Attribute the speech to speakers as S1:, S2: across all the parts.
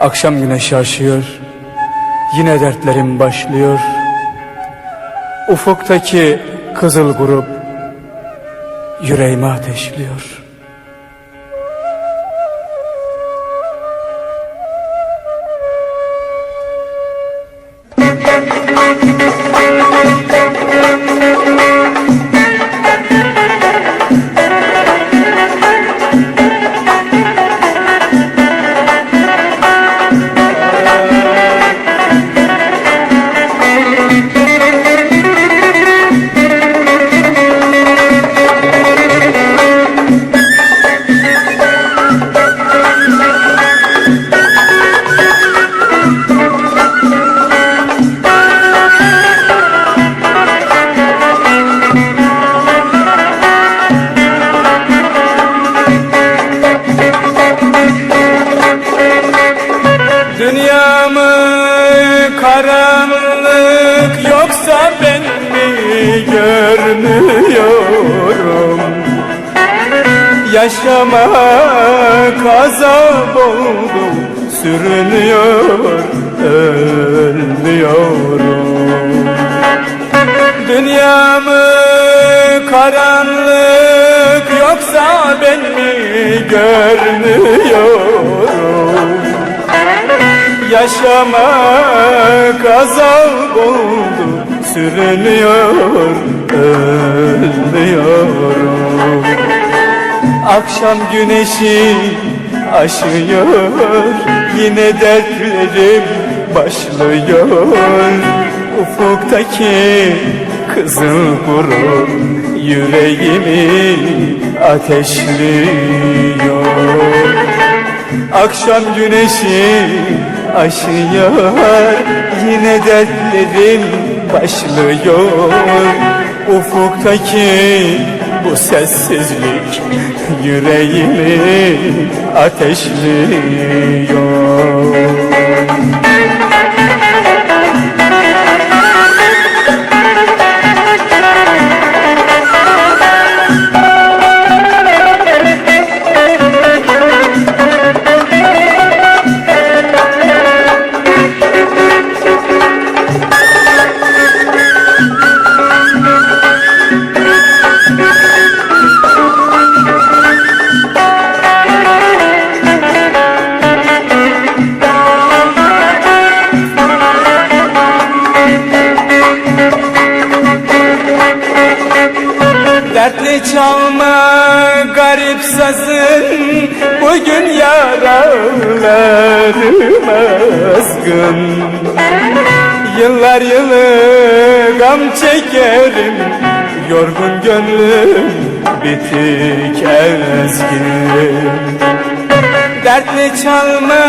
S1: Akşam güneşi aşıyor, yine dertlerim başlıyor. Ufuktaki kızıl grup yüreğimi ateşliyor. Dünyamı karanlık yoksa ben mi görmüyorum? Yaşamak azap oldu sürünüyor ölmüyorum. Dünyamı karanlık yoksa ben mi görmüyorum Yaşamak azap oldu Sürünüyor, ölmüyorum Akşam güneşi aşıyor Yine dertlerim başlıyor. Ufuktaki kızıl gurur Yüreğimi ateşliyor. Akşam güneşi aşıyor. Yine dertlerim başlıyor. Ufuktaki bu sessizlik Yüreğimi ateşliyor çalma garip sazın Bugün yaralarım azgın. Yıllar yılı gam çekerim Yorgun gönlüm bitik ezgin. Dertli çalma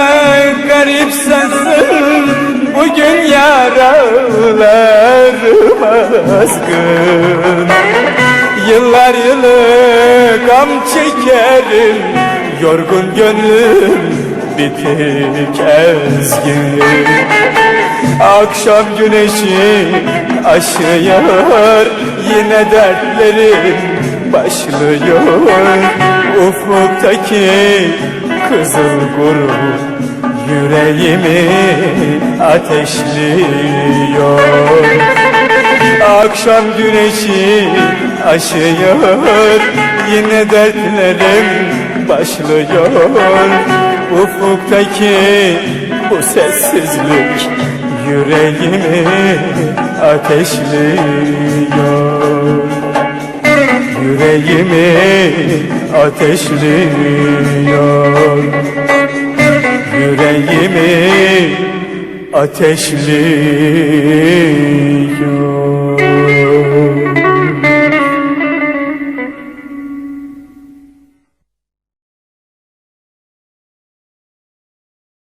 S1: garip sazın Bugün yaralarım azgın. Yıllar yılı gam çekerim Yorgun gönlüm bitik ezgin. Akşam güneşi aşıyor Yine dertlerim başlıyor. Ufuktaki kızıl grup Yüreğimi ateşliyor. Akşam güneşi aşıyor Yine dertlerim başlıyor. Ufuktaki bu sessizlik Yüreğimi ateşliyor. Yüreğimi ateşliyor ateşliyor